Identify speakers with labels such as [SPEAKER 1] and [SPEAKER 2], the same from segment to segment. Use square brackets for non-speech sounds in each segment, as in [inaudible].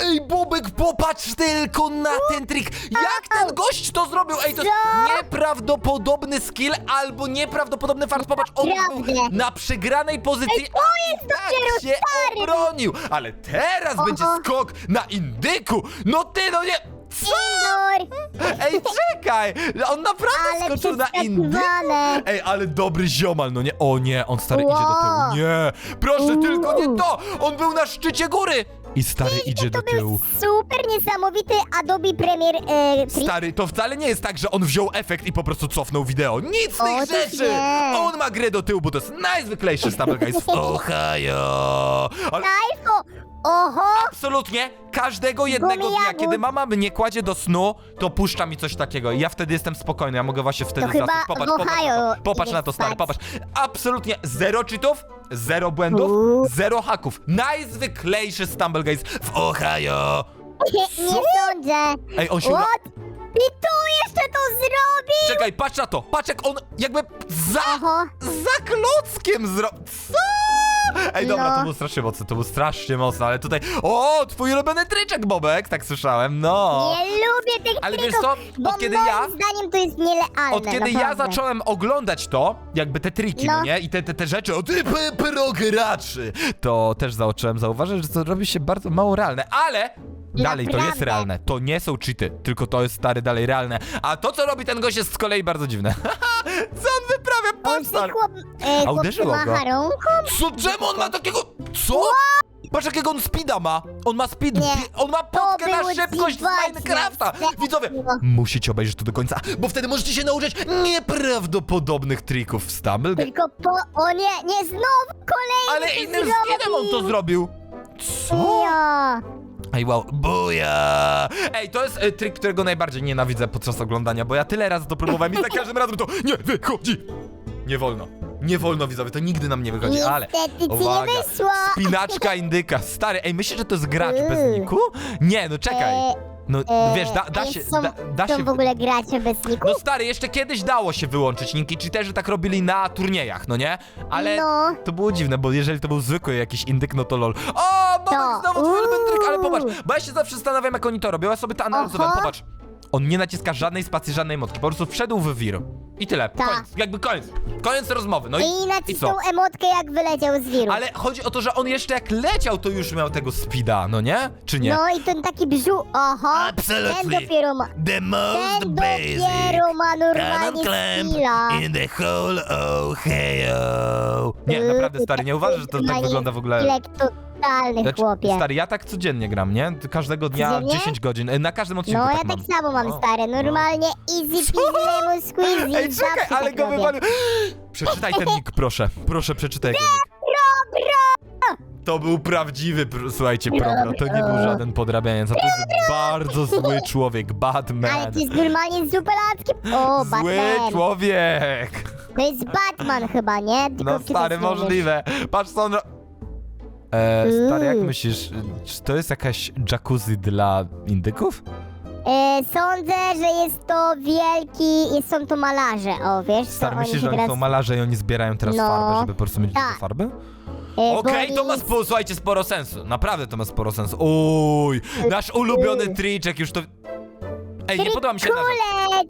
[SPEAKER 1] Ej, Bobek, popatrz tylko na ten trik! Jak ten gość to zrobił? Ej, to jest nieprawdopodobny skill albo nieprawdopodobny fart. Popatrz, on
[SPEAKER 2] Naprawdę.
[SPEAKER 1] był na przegranej pozycji,
[SPEAKER 2] Ej, to jest
[SPEAKER 1] a
[SPEAKER 2] dopiero
[SPEAKER 1] tak się
[SPEAKER 2] stary.
[SPEAKER 1] obronił. Ale teraz będzie skok na indyku. No ty, no nie... Co? Ej, czekaj! On naprawdę
[SPEAKER 2] ale
[SPEAKER 1] skoczył na indyku.
[SPEAKER 2] przeskakiwane.
[SPEAKER 1] Ej, ale dobry ziomal, no nie? O nie, on stary idzie do
[SPEAKER 2] Wow.
[SPEAKER 1] tyłu. Nie, proszę, tylko nie to! On był na szczycie góry! I stary idzie do tyłu.
[SPEAKER 2] super niesamowity Adobe Premiere e.
[SPEAKER 1] Stary, to wcale nie jest tak, że on wziął efekt i po prostu cofnął wideo. Nic z
[SPEAKER 2] O,
[SPEAKER 1] tych rzeczy!
[SPEAKER 2] nie.
[SPEAKER 1] On ma grę do tyłu, bo to jest najzwyklejszy Stumble Guys w [laughs] Ohio! Ale!
[SPEAKER 2] Oho!
[SPEAKER 1] absolutnie każdego jednego dnia, kiedy mama mnie kładzie do snu, to puszcza mi coś takiego i ja wtedy jestem spokojny, ja mogę właśnie wtedy
[SPEAKER 2] To chyba
[SPEAKER 1] zasnąć. Popatrz,
[SPEAKER 2] w
[SPEAKER 1] popatrz, na to. popatrz na to, stary,
[SPEAKER 2] spać.
[SPEAKER 1] popatrz. Absolutnie zero cheatów, zero błędów,
[SPEAKER 2] Uuu.
[SPEAKER 1] zero haków. Najzwyklejszy Stumble Guys w Ohio! [laughs]
[SPEAKER 2] Nie sądzę.
[SPEAKER 1] Ej, on się...
[SPEAKER 2] What? I tu jeszcze to zrobi?
[SPEAKER 1] Czekaj, patrz na to, patrz jak on jakby za...
[SPEAKER 2] Oho.
[SPEAKER 1] za klockiem zro... Co? Ej, dobra,
[SPEAKER 2] No.
[SPEAKER 1] to było strasznie mocne, to było strasznie mocne, ale tutaj... O, twój ulubiony tryczek, Bobek, tak słyszałem, no.
[SPEAKER 2] Nie lubię tych
[SPEAKER 1] Ale wiesz
[SPEAKER 2] trików,
[SPEAKER 1] co,
[SPEAKER 2] bo
[SPEAKER 1] od kiedy
[SPEAKER 2] moim
[SPEAKER 1] ja-
[SPEAKER 2] zdaniem to jest nielealne,
[SPEAKER 1] Od kiedy ja
[SPEAKER 2] naprawdę.
[SPEAKER 1] zacząłem oglądać to, jakby te triki, no,
[SPEAKER 2] No.
[SPEAKER 1] nie? I te, te, te rzeczy o typy prograczy, to też zacząłem zauważyć, że to robi się bardzo mało realne, ale dalej to jest
[SPEAKER 2] Naprawdę.
[SPEAKER 1] realne. To nie są cheaty, tylko to jest stary dalej realne. A to, co robi ten gość jest z kolei bardzo dziwne. [laughs] co on wyprawia?
[SPEAKER 2] Się
[SPEAKER 1] stary.
[SPEAKER 2] chłop, e, chłopcy
[SPEAKER 1] uderzyło go.
[SPEAKER 2] macha rąką?
[SPEAKER 1] Co, czemu on ma takiego... Co? Patrz jakiego on speeda ma! On ma speed,
[SPEAKER 2] Nie.
[SPEAKER 1] on ma podkę na szybkość z
[SPEAKER 2] dziwaczne.
[SPEAKER 1] Minecrafta! Widzowie, musicie obejrzeć to do końca, bo wtedy możecie się nauczyć nieprawdopodobnych trików w Stumble.
[SPEAKER 2] Tylko po... O nie, nie znowu kolejny
[SPEAKER 1] Ale
[SPEAKER 2] to
[SPEAKER 1] innym
[SPEAKER 2] zrobił.
[SPEAKER 1] skinem on to zrobił! Co?
[SPEAKER 2] Ja.
[SPEAKER 1] Ej, wow, buja! Ej, to jest e, trik, którego najbardziej nienawidzę podczas oglądania, bo ja tyle razy to próbowałem i za każdym razem to nie wychodzi! Nie wolno. Nie wolno, widzowie, to nigdy nam nie wychodzi, ale...
[SPEAKER 2] Niestety ci
[SPEAKER 1] Uwaga,
[SPEAKER 2] nie wyszło.
[SPEAKER 1] spinaczka [laughs] indyka. Stary, ej, myślisz, że to jest gracz bez
[SPEAKER 2] Yy.
[SPEAKER 1] niku? Nie, no czekaj.
[SPEAKER 2] E,
[SPEAKER 1] No,
[SPEAKER 2] e,
[SPEAKER 1] wiesz, da, da się...
[SPEAKER 2] Są,
[SPEAKER 1] Da, da
[SPEAKER 2] są
[SPEAKER 1] się
[SPEAKER 2] w ogóle gracze bez niku?
[SPEAKER 1] no stary, jeszcze kiedyś dało się wyłączyć niki, cheaterzy tak robili na turniejach, no nie? Ale
[SPEAKER 2] No.
[SPEAKER 1] to było dziwne, bo jeżeli to był zwykły jakiś indyk, no to lol. O, Bobek,
[SPEAKER 2] To.
[SPEAKER 1] znowu twój ulubiony trik, ale
[SPEAKER 2] Uuu.
[SPEAKER 1] popatrz, bo ja się zawsze zastanawiam, jak oni to robią, ja sobie to analizowałem,
[SPEAKER 2] Oho.
[SPEAKER 1] popatrz. On nie naciska żadnej spacji, żadnej motki, po prostu wszedł w wir. I tyle,
[SPEAKER 2] Tak.
[SPEAKER 1] koniec, jakby koniec. Koniec rozmowy, no i,
[SPEAKER 2] I
[SPEAKER 1] i co?
[SPEAKER 2] nacisnął emotkę jak wyleciał z wiru.
[SPEAKER 1] Ale chodzi o to, że on jeszcze jak leciał, to już miał tego speeda, no nie? Czy nie?
[SPEAKER 2] No i ten taki brzuch, oho.
[SPEAKER 1] Absolutely.
[SPEAKER 2] Ten dopiero ma...
[SPEAKER 1] The most
[SPEAKER 2] Ten dopiero ma normalnie skilla.
[SPEAKER 1] the whole Ohio. Nie, naprawdę stary, nie uważasz, że to tak wygląda w ogóle...
[SPEAKER 2] Lek totalny,
[SPEAKER 1] Znaczy,
[SPEAKER 2] chłopie.
[SPEAKER 1] Stary, ja tak codziennie gram, nie? Każdego dnia
[SPEAKER 2] Codziennie?
[SPEAKER 1] 10 godzin, e, na każdym odcinku
[SPEAKER 2] No
[SPEAKER 1] tak
[SPEAKER 2] ja
[SPEAKER 1] mam.
[SPEAKER 2] tak samo mam,
[SPEAKER 1] O,
[SPEAKER 2] stary. Normalnie easy peasy lemon squeezy.
[SPEAKER 1] Ej, czekaj,
[SPEAKER 2] zawsze
[SPEAKER 1] ale
[SPEAKER 2] tak
[SPEAKER 1] go
[SPEAKER 2] robię.
[SPEAKER 1] wywalił. Przeczytaj ten nick, proszę. Proszę, przeczytaj jego nick. To był prawdziwy, pr- słuchajcie, probro. To nie był żaden podrabianiec, a to jest bardzo zły człowiek,
[SPEAKER 2] Ale
[SPEAKER 1] Batman.
[SPEAKER 2] to jest normalnie superancki... O,
[SPEAKER 1] Zły
[SPEAKER 2] Batman.
[SPEAKER 1] człowiek.
[SPEAKER 2] To jest Batman chyba, nie? Tylko
[SPEAKER 1] No
[SPEAKER 2] to
[SPEAKER 1] stary, możliwe. Patrz co on... ro- E, stary, jak
[SPEAKER 2] Uuu.
[SPEAKER 1] myślisz, czy to jest jakaś jacuzzi dla indyków?
[SPEAKER 2] E, sądzę, że jest to wielki... Są to malarze, o wiesz? co
[SPEAKER 1] Stary, myślisz, że oni
[SPEAKER 2] teraz...
[SPEAKER 1] są malarze i oni zbierają teraz
[SPEAKER 2] No.
[SPEAKER 1] farbę, żeby po prostu mieć
[SPEAKER 2] Tak.
[SPEAKER 1] dużo farby?
[SPEAKER 2] E,
[SPEAKER 1] Okej,
[SPEAKER 2] bo
[SPEAKER 1] to ma,
[SPEAKER 2] jest-
[SPEAKER 1] spo, słuchajcie, sporo sensu. Naprawdę to ma sporo sensu. Uj, nasz ulubiony triczek już to... Ej, nie podoba mi się.
[SPEAKER 2] Trikulec!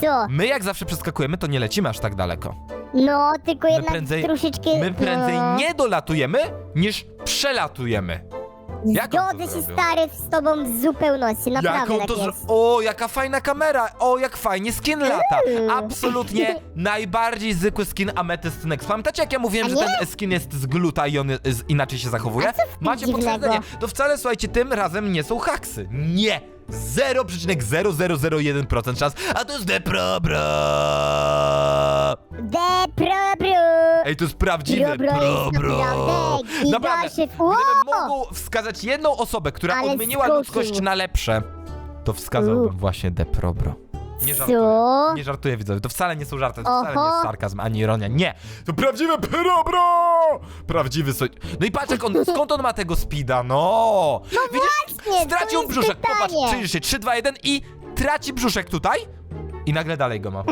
[SPEAKER 2] Co?
[SPEAKER 1] My jak zawsze przeskakujemy, to nie lecimy aż tak daleko.
[SPEAKER 2] No, tylko jednak
[SPEAKER 1] prędzej-
[SPEAKER 2] troszeczkę...
[SPEAKER 1] My prędzej
[SPEAKER 2] no.
[SPEAKER 1] nie dolatujemy, niż przelatujemy. Jak on to
[SPEAKER 2] Zgodzę się
[SPEAKER 1] zrobił?
[SPEAKER 2] stary z tobą w zupełności, naprawdę
[SPEAKER 1] Jaką
[SPEAKER 2] tak
[SPEAKER 1] to zro...
[SPEAKER 2] jest.
[SPEAKER 1] O, jaka fajna kamera! O, jak fajnie skin lata!
[SPEAKER 2] Uuu.
[SPEAKER 1] Absolutnie [laughs] najbardziej zwykły skin Amethyst Next. Pamiętacie jak ja mówiłem,
[SPEAKER 2] A
[SPEAKER 1] że
[SPEAKER 2] nie?
[SPEAKER 1] ten skin jest z gluta i on z, inaczej się zachowuje? Macie
[SPEAKER 2] dziwnego?
[SPEAKER 1] potwierdzenie. To wcale, słuchajcie, tym razem nie są haksy. Nie! 0,0001% szans, a to jest The Pro Bro!
[SPEAKER 2] De pro bro!
[SPEAKER 1] Ej, to jest prawdziwy
[SPEAKER 2] Bro, bro
[SPEAKER 1] Pro
[SPEAKER 2] jest naprawdę
[SPEAKER 1] Naprawdę,
[SPEAKER 2] gigaszyw.
[SPEAKER 1] gdybym mógł wskazać jedną osobę, która
[SPEAKER 2] Ale
[SPEAKER 1] odmieniła ludzkość na lepsze, to wskazałbym właśnie The Pro Bro. Nie żartuję. Nie żartuję, widzowie. To wcale nie są żarty, to wcale nie
[SPEAKER 2] Oho.
[SPEAKER 1] jest sarkazm ani ironia. Nie! To prawdziwe Pro Bro! Prawdziwy so... No i patrz, jak on, skąd on ma tego speeda, no! No
[SPEAKER 2] właśnie, to
[SPEAKER 1] stracił
[SPEAKER 2] jest
[SPEAKER 1] brzuszek. Popatrz,
[SPEAKER 2] pytanie.
[SPEAKER 1] przyjrzyj się, 3, 2, 1 i traci brzuszek tutaj i nagle dalej go ma.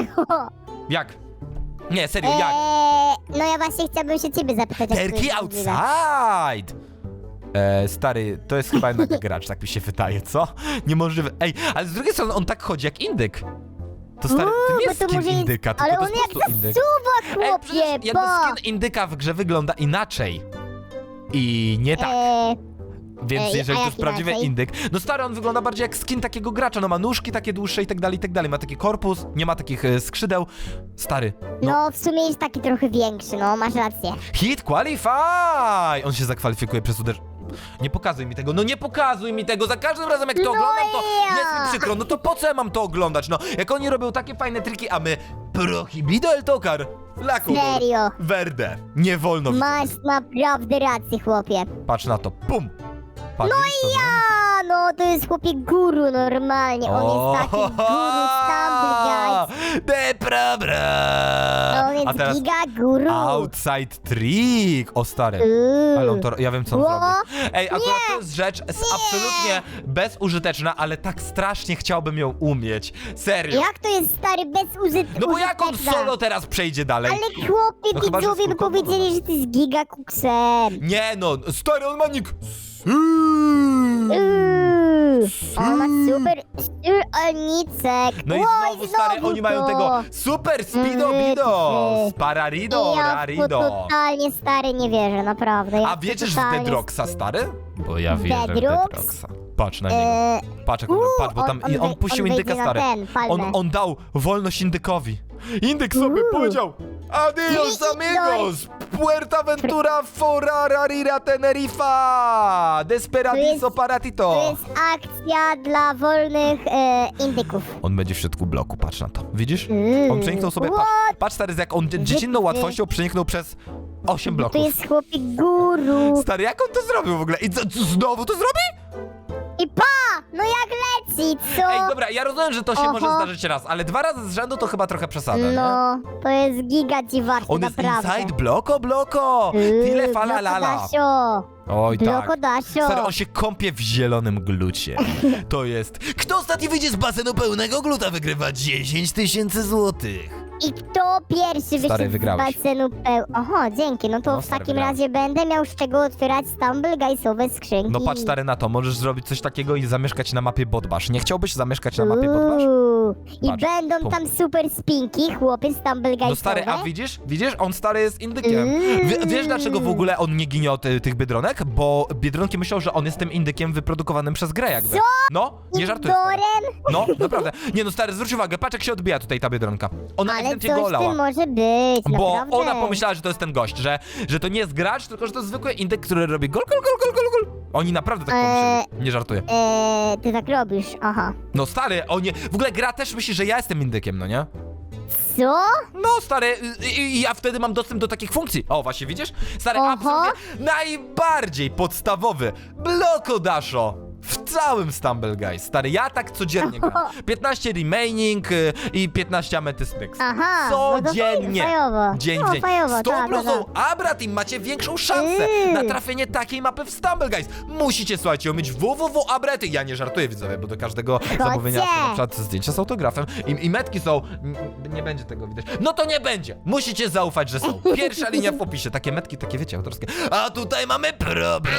[SPEAKER 1] [laughs] Jak? Nie, serio, jak?
[SPEAKER 2] Eee, no ja właśnie chciałbym się ciebie zapytać. to
[SPEAKER 1] Terki outside! E, stary, to jest chyba jednak gracz, tak mi się wydaje, co? Niemożliwe. Ej, ale z drugiej strony on tak chodzi jak indyk. To stary, to
[SPEAKER 2] Uuu,
[SPEAKER 1] nie
[SPEAKER 2] bo
[SPEAKER 1] jest
[SPEAKER 2] to
[SPEAKER 1] skin
[SPEAKER 2] może jest-
[SPEAKER 1] indyka,
[SPEAKER 2] Ale
[SPEAKER 1] tylko
[SPEAKER 2] on
[SPEAKER 1] to jest po
[SPEAKER 2] jak
[SPEAKER 1] prostu indyk.
[SPEAKER 2] zasuwa,
[SPEAKER 1] Ej,
[SPEAKER 2] chłopie,
[SPEAKER 1] przecież jakby
[SPEAKER 2] bo...
[SPEAKER 1] skin indyka w grze wygląda inaczej. I nie tak.
[SPEAKER 2] E,
[SPEAKER 1] Więc
[SPEAKER 2] Ej,
[SPEAKER 1] jeżeli
[SPEAKER 2] a
[SPEAKER 1] to
[SPEAKER 2] jak
[SPEAKER 1] jest prawdziwy
[SPEAKER 2] inaczej?
[SPEAKER 1] indyk, no stary, on wygląda bardziej jak skin takiego gracza, no ma nóżki takie dłuższe i tak dalej, i tak dalej, ma taki korpus, nie ma takich e, skrzydeł. Stary, no,
[SPEAKER 2] no, w sumie jest taki trochę większy, no, masz rację.
[SPEAKER 1] hit qualify! On się zakwalifikuje przez uderz... Nie pokazuj mi tego, no nie pokazuj mi tego, za każdym razem jak to
[SPEAKER 2] No
[SPEAKER 1] oglądam, to
[SPEAKER 2] ja.
[SPEAKER 1] jest mi przykro, no to po co ja mam to oglądać, no? Jak oni robią takie fajne triki, a my prohibido el tocar, la color
[SPEAKER 2] Serio.
[SPEAKER 1] verde. Nie wolno,
[SPEAKER 2] Masz naprawdę rację, chłopie.
[SPEAKER 1] patrz na to, pum! Patrz, no i
[SPEAKER 2] A, no, to jest chłopie guru normalnie, on jest taki guru stumble, guys.
[SPEAKER 1] De
[SPEAKER 2] On
[SPEAKER 1] A
[SPEAKER 2] jest
[SPEAKER 1] teraz
[SPEAKER 2] giga guru.
[SPEAKER 1] outside trick, o stary.
[SPEAKER 2] Uuu.
[SPEAKER 1] Ale on to, ja wiem co on
[SPEAKER 2] Ło,
[SPEAKER 1] zrobi. Ej, akurat to jest rzecz s- absolutnie bezużyteczna, ale tak strasznie chciałbym ją umieć. Serio.
[SPEAKER 2] Jak to jest stary bezużyteczny?
[SPEAKER 1] No bo jak on solo teraz przejdzie dalej?
[SPEAKER 2] Ale chłopie,
[SPEAKER 1] No chyba, że
[SPEAKER 2] widzowie by powiedzieli, że to jest giga kuksem.
[SPEAKER 1] Nie no, stary, on ma nick.
[SPEAKER 2] Uuu, on ma super styrolnicek.
[SPEAKER 1] No i znowu, stary, oni mają tego super speedo bido,
[SPEAKER 2] Mm.
[SPEAKER 1] spararido,
[SPEAKER 2] ja w to
[SPEAKER 1] rarido.
[SPEAKER 2] totalnie stary nie wierzę, naprawdę. Ja
[SPEAKER 1] A
[SPEAKER 2] w to
[SPEAKER 1] wiecie, że z
[SPEAKER 2] totalnie-
[SPEAKER 1] Bedrocksa, stary? Bo ja wierzę w. Patrz na niego.
[SPEAKER 2] Eee,
[SPEAKER 1] Patrz, jak on,
[SPEAKER 2] uuu,
[SPEAKER 1] patrz, bo tam
[SPEAKER 2] on-
[SPEAKER 1] i on
[SPEAKER 2] on
[SPEAKER 1] puścił
[SPEAKER 2] wejdzie
[SPEAKER 1] indyka,
[SPEAKER 2] na
[SPEAKER 1] stary.
[SPEAKER 2] ten, palmę.
[SPEAKER 1] On, on dał wolność indykowi. Indyk sobie
[SPEAKER 2] Uuu.
[SPEAKER 1] powiedział Adios amigos! Puertaventura Forararira Tenerifa! Desperadizo
[SPEAKER 2] To
[SPEAKER 1] paratito!
[SPEAKER 2] To jest akcja dla wolnych e, indyków.
[SPEAKER 1] On będzie w środku bloku, patrz na to. Widzisz?
[SPEAKER 2] Mm.
[SPEAKER 1] On przeniknął sobie, patrz, patrz stary, jak on dzie- dziecinną łatwością przeniknął przez 8
[SPEAKER 2] To
[SPEAKER 1] bloków.
[SPEAKER 2] jest chłopie guru.
[SPEAKER 1] Stary, jak on to zrobił w ogóle? I co, co, znowu to zrobi?
[SPEAKER 2] Co?
[SPEAKER 1] Ej, dobra, ja rozumiem, że to się
[SPEAKER 2] Oho.
[SPEAKER 1] może zdarzyć raz, ale dwa razy z rzędu to chyba trochę przesada, nie?
[SPEAKER 2] No, to jest giga dziwaczne,
[SPEAKER 1] On jest
[SPEAKER 2] naprawdę.
[SPEAKER 1] inside bloko, bloko!
[SPEAKER 2] Yy,
[SPEAKER 1] Tyle fala lala.
[SPEAKER 2] Blokodasio.
[SPEAKER 1] Oj tak.
[SPEAKER 2] Blokodasio.
[SPEAKER 1] Stary, on się kąpie w zielonym glucie. [laughs] To jest... Kto ostatni wyjdzie z basenu pełnego gluta wygrywa 10 tysięcy złotych.
[SPEAKER 2] I kto pierwszy wyszedł
[SPEAKER 1] wygrałeś.
[SPEAKER 2] z basenu peł... Oho, dzięki, no to
[SPEAKER 1] No,
[SPEAKER 2] w
[SPEAKER 1] stary,
[SPEAKER 2] takim
[SPEAKER 1] wygrałeś.
[SPEAKER 2] razie będę miał z czego otwierać Stumble Guysowe skrzynki.
[SPEAKER 1] No patrz stary na to, możesz zrobić coś takiego i zamieszkać na mapie Bodbasz. Nie chciałbyś zamieszkać na mapie Bodbasz?
[SPEAKER 2] Uuu, I
[SPEAKER 1] Patrz,
[SPEAKER 2] będą tam super spinki, chłopie Stumble Guysowe.
[SPEAKER 1] No stary, a widzisz? Widzisz? On stary jest indykiem. Wie, wiesz dlaczego w ogóle on nie ginie od y, tych biedronek? Bo biedronki myślą, że on jest tym indykiem wyprodukowanym przez grę jakby.
[SPEAKER 2] Co?
[SPEAKER 1] No, nie żartuję. stary. No, naprawdę. Nie no stary, zwróć uwagę, patrz jak się odbija tutaj ta biedronka. Ona
[SPEAKER 2] Ale coś
[SPEAKER 1] go
[SPEAKER 2] w tym
[SPEAKER 1] olała.
[SPEAKER 2] może być,
[SPEAKER 1] Bo
[SPEAKER 2] naprawdę.
[SPEAKER 1] ona pomyślała, że to jest ten gość, że, że to nie jest gracz, tylko że to jest zwykły indyk, który robi gol, gol, gol, gol, gol, gol. Oni naprawdę tak
[SPEAKER 2] Eee.
[SPEAKER 1] pomyśleli. Nie żartuję.
[SPEAKER 2] Eee, ty tak robisz, aha.
[SPEAKER 1] No stary, oni... W ogóle gra też myśli, że ja jestem indykiem, no nie?
[SPEAKER 2] Co?
[SPEAKER 1] No stary, i, i ja wtedy mam dostęp do takich funkcji. O, właśnie widzisz? Stary,
[SPEAKER 2] Oho.
[SPEAKER 1] absolutnie najbardziej podstawowy blokodaszo w całym Stumble Guys. Stary, ja tak codziennie gram. 15 remaining y, i 15 ametystnyx.
[SPEAKER 2] Aha, no to
[SPEAKER 1] Codziennie.
[SPEAKER 2] faj- fajowo.
[SPEAKER 1] Dzień
[SPEAKER 2] no,
[SPEAKER 1] dzień.
[SPEAKER 2] Fajowo,
[SPEAKER 1] Z tą
[SPEAKER 2] tak,
[SPEAKER 1] bluzą
[SPEAKER 2] tak.
[SPEAKER 1] Abra Team macie większą szansę
[SPEAKER 2] Yy.
[SPEAKER 1] na trafienie takiej mapy w Stumble Guys. Musicie, słuchajcie, umieć www Abrety. Ja nie żartuję, widzowie, bo do każdego zamówienia są na przykład zdjęcia z autografem i, i metki są... n- Nie będzie tego widać. No to nie będzie. Musicie zaufać, że są. Pierwsza linia w opisie. Takie metki, takie wiecie, autorskie. A tutaj mamy problem.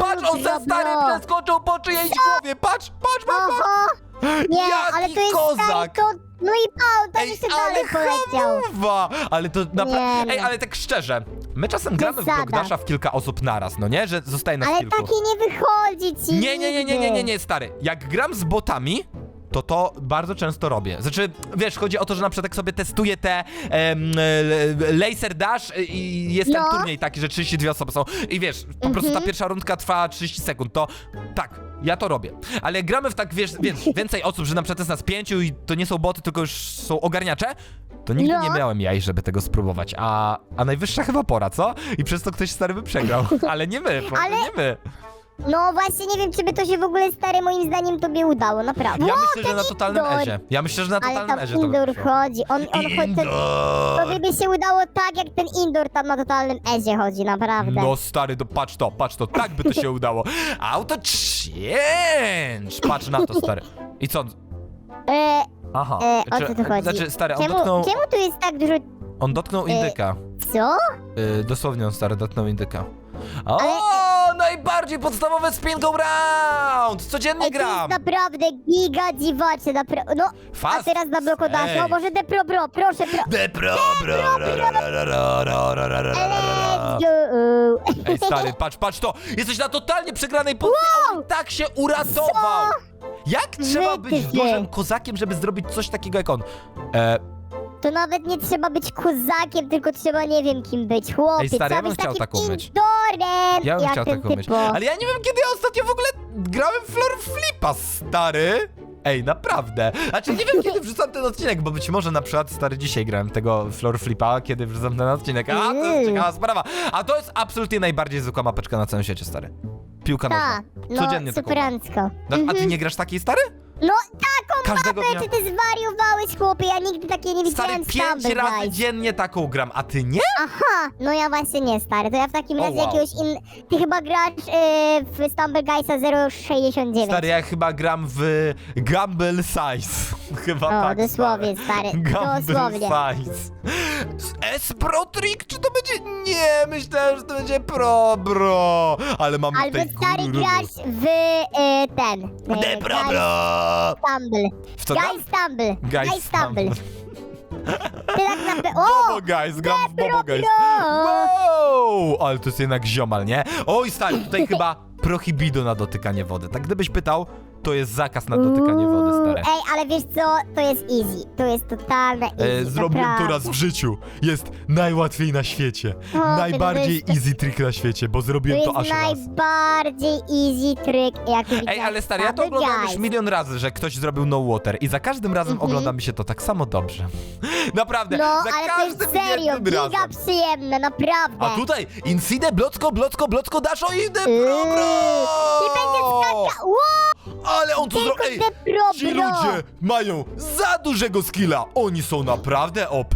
[SPEAKER 1] Patrz, on za stary przeskoczył po czyjejś głowie. Patrz, patrz, patrz, patrz.
[SPEAKER 2] Oho! Nie,
[SPEAKER 1] Jaki
[SPEAKER 2] ale to jest
[SPEAKER 1] kozak.
[SPEAKER 2] stary, to... No i Paul, tam
[SPEAKER 1] Ej,
[SPEAKER 2] jeszcze
[SPEAKER 1] ale
[SPEAKER 2] dalej poleciał.
[SPEAKER 1] hamowa! Ale to naprawdę... Ej, ale tak szczerze, my czasem gramy w
[SPEAKER 2] Zasada.
[SPEAKER 1] W kilka osób naraz, no nie? Że zostaje nas
[SPEAKER 2] Ale
[SPEAKER 1] kilku.
[SPEAKER 2] takie nie wychodzi ci
[SPEAKER 1] Nie, nie, nie, nie, nie, nie,
[SPEAKER 2] nigdy.
[SPEAKER 1] nie, stary. Jak gram z botami, to to bardzo często robię. Znaczy, wiesz, chodzi o to, że na przykład jak sobie testuję te em, e, laser dash i jest ten
[SPEAKER 2] No.
[SPEAKER 1] turniej taki, że 32 osoby są i wiesz, po prostu ta pierwsza rundka trwa 30 sekund, to tak, ja to robię. Ale jak gramy w tak, wiesz, wiesz [laughs] więcej osób, że na przykład jest nas pięciu i to nie są boty, tylko już są ogarniacze, to nigdy
[SPEAKER 2] No.
[SPEAKER 1] nie miałem jaj, żeby tego spróbować. A, a najwyższa chyba pora, co? I przez to ktoś stary by przegrał. [laughs] Ale nie my, po-
[SPEAKER 2] Ale-
[SPEAKER 1] nie my.
[SPEAKER 2] No właśnie, nie wiem, czy by to się w ogóle stary moim zdaniem tobie udało, naprawdę.
[SPEAKER 1] Ja
[SPEAKER 2] O,
[SPEAKER 1] myślę, że
[SPEAKER 2] ten
[SPEAKER 1] na totalnym
[SPEAKER 2] Indor.
[SPEAKER 1] ezie. Ja myślę, że na
[SPEAKER 2] Ale
[SPEAKER 1] totalnym
[SPEAKER 2] tam
[SPEAKER 1] ezie to by wyszło.
[SPEAKER 2] chodzi, on, on chodzi... To,
[SPEAKER 1] Indoor!
[SPEAKER 2] by się udało tak, jak ten Indor tam na totalnym ezie chodzi, naprawdę.
[SPEAKER 1] No stary, to patrz to, patrz to, tak by to się [laughs] udało. Auto change! Patrz na to, stary. I co?
[SPEAKER 2] E,
[SPEAKER 1] Aha.
[SPEAKER 2] e, o
[SPEAKER 1] Czy-
[SPEAKER 2] co tu chodzi?
[SPEAKER 1] Znaczy, stary, on
[SPEAKER 2] czemu,
[SPEAKER 1] dotknął,
[SPEAKER 2] czemu tu jest tak dużo...
[SPEAKER 1] on dotknął
[SPEAKER 2] e,
[SPEAKER 1] indyka.
[SPEAKER 2] Co?
[SPEAKER 1] Y, dosłownie on, stary, dotknął indyka. O,
[SPEAKER 2] Ale-
[SPEAKER 1] najbardziej podstawowe spin go round! Codziennie
[SPEAKER 2] Ej, to jest
[SPEAKER 1] gram!
[SPEAKER 2] naprawdę giga dziwaczne, naprawdę. No, a
[SPEAKER 1] Fast.
[SPEAKER 2] teraz na bloku dasz,
[SPEAKER 1] Ej.
[SPEAKER 2] o może de pro bro, proszę pro.
[SPEAKER 1] The pro, bro, ro, ro, ro, ro, ro, ro, ro, ro, ro, ro,
[SPEAKER 2] Let's
[SPEAKER 1] ro.
[SPEAKER 2] go!
[SPEAKER 1] Ej, stary, patrz, patrz to! Jesteś na totalnie przegranej pozycji, a on tak się uratował! Jak trzeba być dużym kozakiem, żeby zrobić coś takiego jak on? E,
[SPEAKER 2] To nawet nie trzeba być kozakiem, tylko trzeba nie wiem kim być. Chłopie,
[SPEAKER 1] Ej, stary, ja
[SPEAKER 2] trzeba
[SPEAKER 1] bym
[SPEAKER 2] być
[SPEAKER 1] chciał
[SPEAKER 2] takim
[SPEAKER 1] taką mieć.
[SPEAKER 2] indorem,
[SPEAKER 1] ja bym
[SPEAKER 2] jak
[SPEAKER 1] chciał
[SPEAKER 2] ten
[SPEAKER 1] taką mieć.
[SPEAKER 2] typo.
[SPEAKER 1] Ale ja nie wiem, kiedy ja ostatnio w ogóle grałem w Floor Flipa, stary! Ej, naprawdę. Znaczy, nie wiem, kiedy wrzucam ten odcinek, bo być może na przykład, stary, dzisiaj grałem tego Floor Flipa, kiedy wrzucam ten odcinek. A, to jest
[SPEAKER 2] Mm.
[SPEAKER 1] ciekawa sprawa. A to jest absolutnie najbardziej zwykła mapeczka na całym świecie, stary. Piłka
[SPEAKER 2] Ta,
[SPEAKER 1] nożna.
[SPEAKER 2] no,
[SPEAKER 1] Codziennie taką mam.
[SPEAKER 2] superancko.
[SPEAKER 1] No, A ty
[SPEAKER 2] Mhm.
[SPEAKER 1] nie grasz takiej, stary?
[SPEAKER 2] No taką
[SPEAKER 1] Każdego
[SPEAKER 2] mapę,
[SPEAKER 1] dnia.
[SPEAKER 2] czy ty zwariowałeś, chłopie? Ja nigdy takiej nie
[SPEAKER 1] Stary,
[SPEAKER 2] widziałem
[SPEAKER 1] pięć razy
[SPEAKER 2] Guys.
[SPEAKER 1] dziennie taką gram, a ty nie?
[SPEAKER 2] Aha, no ja właśnie nie, stary. To ja w takim
[SPEAKER 1] O,
[SPEAKER 2] razie
[SPEAKER 1] wow.
[SPEAKER 2] jakiegoś in... Ty chyba grasz yy, w Stumble Guysa 069.
[SPEAKER 1] Stary, ja chyba gram w Gamble Size. [laughs] Chyba
[SPEAKER 2] O,
[SPEAKER 1] tak,
[SPEAKER 2] dosłownie, stary.
[SPEAKER 1] Gamble
[SPEAKER 2] Dosłownie.
[SPEAKER 1] Size. S Pro Trick? Czy to będzie... Nie, myślałem, że to będzie Pro Bro. Ale mamy
[SPEAKER 2] Albo
[SPEAKER 1] tutaj...
[SPEAKER 2] stary
[SPEAKER 1] guru.
[SPEAKER 2] grasz w yy, ten. Yy,
[SPEAKER 1] The Pro
[SPEAKER 2] Guy
[SPEAKER 1] Bro.
[SPEAKER 2] Stumble.
[SPEAKER 1] W co tam?
[SPEAKER 2] Guy Stumble.
[SPEAKER 1] Guy
[SPEAKER 2] Guy Stumble. Ty tak. O!
[SPEAKER 1] Bobo Guys, gram w Bobo
[SPEAKER 2] Pro
[SPEAKER 1] Guys. Wow! Ale to jest jednak ziomal, nie? Oj, stary, tutaj [laughs] chyba prohibido na dotykanie wody. Tak gdybyś pytał, to jest zakaz na dotykanie wody,
[SPEAKER 2] Uuu,
[SPEAKER 1] stary.
[SPEAKER 2] Ej, ale wiesz co? To jest easy. To jest totalne easy.
[SPEAKER 1] E, zrobiłem to
[SPEAKER 2] naprawdę.
[SPEAKER 1] raz w życiu. Jest najłatwiej na świecie. Najbardziej
[SPEAKER 2] to
[SPEAKER 1] easy trick na świecie, bo
[SPEAKER 2] To
[SPEAKER 1] zrobiłem to,
[SPEAKER 2] jest
[SPEAKER 1] aż raz.
[SPEAKER 2] najbardziej easy tryk, jaki
[SPEAKER 1] Ej,
[SPEAKER 2] widziałem
[SPEAKER 1] ale stary, ja to oglądam już
[SPEAKER 2] Guys.
[SPEAKER 1] milion razy, że ktoś zrobił no water i za każdym razem
[SPEAKER 2] Mhm.
[SPEAKER 1] ogląda mi się to tak samo dobrze. Naprawdę,
[SPEAKER 2] No,
[SPEAKER 1] za
[SPEAKER 2] ale to
[SPEAKER 1] każdym
[SPEAKER 2] jest serio,
[SPEAKER 1] jednym
[SPEAKER 2] giga przyjemne, naprawdę.
[SPEAKER 1] A tutaj Inside, Blocko, Blocko, Blocko, Dasho i The
[SPEAKER 2] Yy,
[SPEAKER 1] Pro Bro!
[SPEAKER 2] I będzie skakał. Wow,
[SPEAKER 1] Ale on to
[SPEAKER 2] tylko
[SPEAKER 1] zrobił. Ej,
[SPEAKER 2] The Pro
[SPEAKER 1] ci
[SPEAKER 2] Bro.
[SPEAKER 1] ludzie mają za dużego skilla. Oni są naprawdę OP.